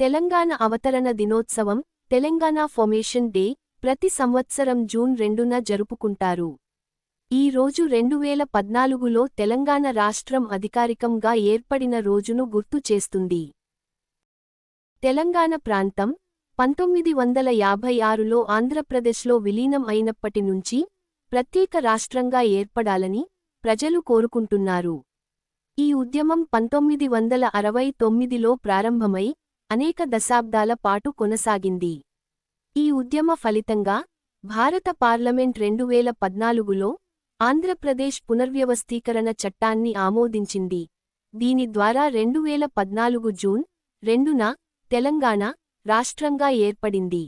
తెలంగాణ అవతరణ దినోత్సవం Telangana formation day ప్రతి సంవత్సరం జూన్ రెండున జరుపుకుంటారు. ఈ రోజు రెండువేల పద్నాలుగులో తెలంగాణ రాష్ట్రం అధికారికంగా ఏర్పడిన రోజును గుర్తు చేస్తుంది. తెలంగాణ ప్రాంతం పంతొమ్మిది వందల యాభై ఆరులో ఆంధ్రప్రదేశ్లో విలీనం అయినప్పటి నుంచి ప్రత్యేక రాష్ట్రంగా ఏర్పడాలని ప్రజలు కోరుకుంటున్నారు. ఈ ఉద్యమం పంతొమ్మిది వందల అరవై తొమ్మిదిలో ప్రారంభమై అనేక దశాబ్దాల పాటు కొనసాగింది. ఈ ఉద్యమ ఫలితంగా భారత పార్లమెంట్ రెండువేల పద్నాలుగులో ఆంధ్రప్రదేశ్ పునర్వ్యవస్థీకరణ చట్టాన్ని ఆమోదించింది. దీని ద్వారా రెండువేల పద్నాలుగు జూన్ రెండున తెలంగాణ రాష్ట్రంగా ఏర్పడింది.